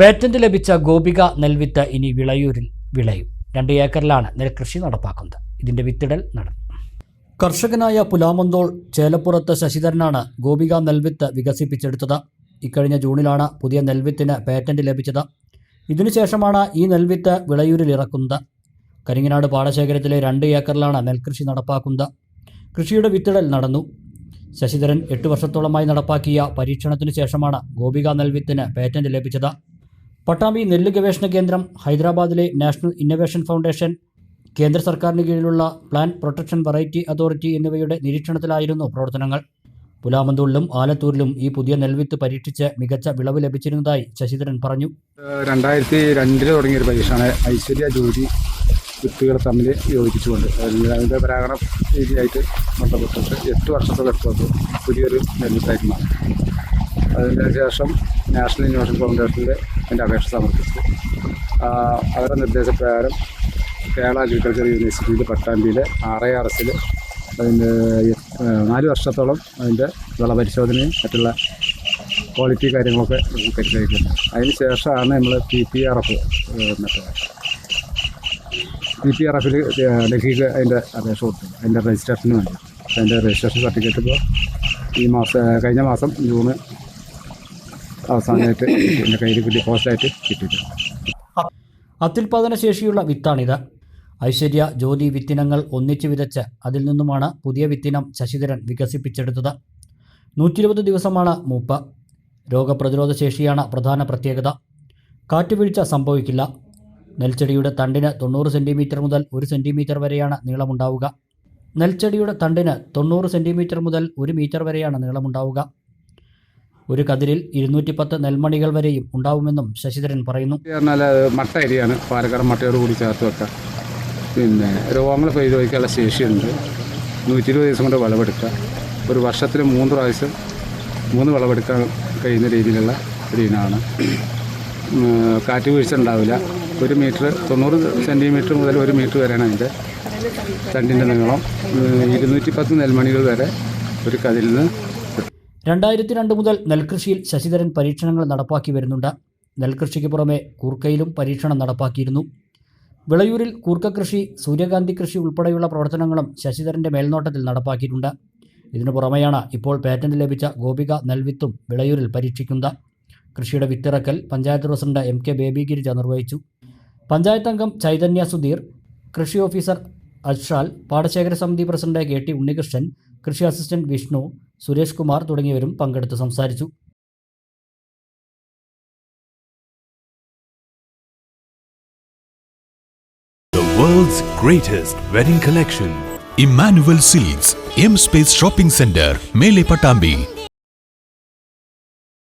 Patent ലഭിച്ച ഗോപിക നെൽവിത്ത് ഇനി വിളയൂരിൽ വിളയും. രണ്ട് ഏക്കറിലാണ് നെൽകൃഷി നടപ്പാക്കുന്നത്. ഇതിന്റെ വിത്തിടൽ നടന്നു കർഷകനായ പുലാമന്തോൾ ചേലപ്പുറത്ത് ശശിധരനാണ് ഗോപിക നെൽവിത്ത് വികസിപ്പിച്ചെടുത്തത്. ഇക്കഴിഞ്ഞ ജൂണിലാണ് പുതിയ നെൽവിത്തിന് പേറ്റന്റ് ലഭിച്ചത്. ഇതിനുശേഷമാണ് ഈ നെൽവിത്ത് വിളയൂരിൽ ഇറക്കുന്നത്. കരിങ്ങനാട് പാടശേഖരത്തിലെ രണ്ട് ഏക്കറിലാണ് നെൽകൃഷി നടപ്പാക്കുന്നത്. കൃഷിയുടെ വിത്തിടൽ നടന്നു. ശശിധരൻ എട്ട് വർഷത്തോളമായി നടപ്പാക്കിയ പരീക്ഷണത്തിനു ശേഷമാണ് ഗോപിക നെൽവിത്തിന് പേറ്റന്റ് ലഭിച്ചത്. പട്ടാമ്പി നെല്ല് ഗവേഷണ കേന്ദ്രം ഹൈദരാബാദിലെ നാഷണൽ ഇന്നൊവേഷൻ ഫൗണ്ടേഷൻ കേന്ദ്ര സർക്കാരിന് കീഴിലുള്ള പ്ലാന്റ് പ്രൊട്ടക്ഷൻ വെറൈറ്റി അതോറിറ്റി എന്നിവയുടെ നിരീക്ഷണത്തിലായിരുന്നു പ്രവർത്തനങ്ങൾ. പുലാമന്തൂരിലും ആലത്തൂരിലും ഈ പുതിയ നെൽവിത്ത് പരീക്ഷിച്ച് മികച്ച വിളവ് ലഭിച്ചിരുന്നതായി ശശിധരൻ പറഞ്ഞു. രണ്ടായിരത്തി രണ്ടിൽ തുടങ്ങിയൊരു പരീക്ഷയാണ് ഐശ്വര്യ ജ്യോതി വിത്തുകൾ തമ്മിൽ യോജിപ്പിച്ചുകൊണ്ട്. അതിൽ അതിന്റെ പരാഗണ രീതിയായിട്ട് ബന്ധപ്പെട്ടിട്ട് എട്ട് വർഷത്തോളം എടുത്തത് പുതിയൊരു നെൽവിത്തായിട്ട് മാറി അതിന് ശേഷം നാഷണൽ ഇന്നോവേഷൻ ഫൗണ്ടേഷനിൽ എന്റെ അപേക്ഷ സമർപ്പിച്ചു. അവരുടെ നിർദ്ദേശപ്രകാരം കേരള അഗ്രികൾച്ചർ യൂണിവേഴ്സിറ്റിയിൽ പട്ടാമ്പിയിലെ ആർ ഐ ആർ എസിൽ അതിന്റെ നാല് വർഷത്തോളം അതിന്റെ വിളപരിശോധനയും മറ്റുള്ള ക്വാളിറ്റി കാര്യങ്ങളൊക്കെ പരിശോധിക്കുന്നത് അതിന് ശേഷമാണ് നമ്മൾ പി പി ആർ എഫ് മറ്റേ പി പി ആർ എഫിൽ ഡൽഹിക്ക് അതിന്റെ അപേക്ഷ കൊടുത്തു. അതിന്റെ രജിസ്ട്രേഷന് വേണ്ടി. അതിന്റെ രജിസ്ട്രേഷൻ സർട്ടിഫിക്കറ്റ് ഇപ്പോൾ ഈ മാസം കഴിഞ്ഞ മാസം ജൂണ് അവസാനമായിട്ട് എന്റെ കയ്യിൽ കിട്ടി പോസ്റ്റായിട്ട് കിട്ടിയിട്ടുണ്ട്. അത്യുൽപാദന ശേഷിയുള്ള വിത്താണിത്. ഐശ്വര്യ ജ്യോതി വിത്തിനങ്ങൾ ഒന്നിച്ചു വിതച്ച് അതിൽ നിന്നുമാണ് പുതിയ വിത്തിനം ശശിധരൻ വികസിപ്പിച്ചെടുത്തത്. നൂറ്റിരുപത് ദിവസമാണ് മൂപ്പ്. രോഗപ്രതിരോധ ശേഷിയാണ് പ്രധാന പ്രത്യേകത. കാറ്റുവീഴ്ച സംഭവിക്കില്ല. നെൽച്ചെടിയുടെ തണ്ടിന് തൊണ്ണൂറ് സെന്റിമീറ്റർ മുതൽ ഒരു സെന്റിമീറ്റർ വരെയാണ് നീളമുണ്ടാവുക. നെൽച്ചെടിയുടെ തണ്ടിന് തൊണ്ണൂറ് സെന്റിമീറ്റർ മുതൽ ഒരു മീറ്റർ വരെയാണ് നീളമുണ്ടാവുക. ഒരു കതിരിൽ ഇരുന്നൂറ്റി പത്ത് നെൽമണികൾ വരെയും ഉണ്ടാവുമെന്നും ശശിധരൻ പറയുന്നു. മട്ട അരിയാണ്. പാലക്കാട് മട്ടയോട് കൂടി ചേർത്ത് വെക്കാം പിന്നെ രോഗങ്ങൾ പ്രതിരോധിക്കാനുള്ള ശേഷിയുണ്ട്. നൂറ്റി ഇരുപത് ദിവസം കൊണ്ട് വിളവെടുക്കുക. ഒരു വർഷത്തിൽ മൂന്ന് പ്രാവശ്യം മൂന്ന് വിളവെടുക്കാൻ കഴിയുന്ന രീതിയിലുള്ള ഒരു ഇനമാണ് കാറ്റ് വീഴ്ച ഉണ്ടാവില്ല. ഒരു മീറ്റർ തൊണ്ണൂറ് സെന്റിമീറ്റർ മുതൽ ഒരു മീറ്റർ വരെയാണ് അതിന്റെ തണ്ടിന്റെ നീളം. ഇരുന്നൂറ്റി പത്ത് നെൽമണികൾ വരെ ഒരു കതിരിൽ നിന്ന് രണ്ടായിരത്തി രണ്ട് മുതൽ നെൽകൃഷിയിൽ ശശിധരൻ പരീക്ഷണങ്ങൾ നടപ്പാക്കി വരുന്നുണ്ട്. നെൽകൃഷിക്ക് പുറമെ കൂർക്കയിലും പരീക്ഷണം നടപ്പാക്കിയിരുന്നു. വിളയൂരിൽ കൂർക്ക കൃഷി സൂര്യകാന്തി കൃഷി ഉൾപ്പെടെയുള്ള പ്രവർത്തനങ്ങളും ശശിധരന്റെ മേൽനോട്ടത്തിൽ നടപ്പാക്കിയിട്ടുണ്ട്. ഇതിനു പുറമെയാണ് ഇപ്പോൾ പേറ്റന്റ് ലഭിച്ച ഗോപിക നെൽവിത്തും വിളയൂരിൽ പരീക്ഷിക്കുന്നത്. കൃഷിയുടെ വിത്തിറക്കൽ panchayat president M K Baby Girija നിർവഹിച്ചു. പഞ്ചായത്ത് അംഗം ചൈതന്യ സുധീർ കൃഷി ഓഫീസർ അഷ്റാൽ പാടശേഖര സമിതി പ്രസിഡന്റ് കെ ടി ഉണ്ണികൃഷ്ണൻ കൃഷി അസിസ്റ്റന്റ് വിഷ്ണു സുരേഷ് കുമാർ തുടങ്ങിയവരും പങ്കെടുത്ത് സംസാരിച്ചു world's greatest wedding collection Immanuel Silks M space shopping centre Mele Pattambi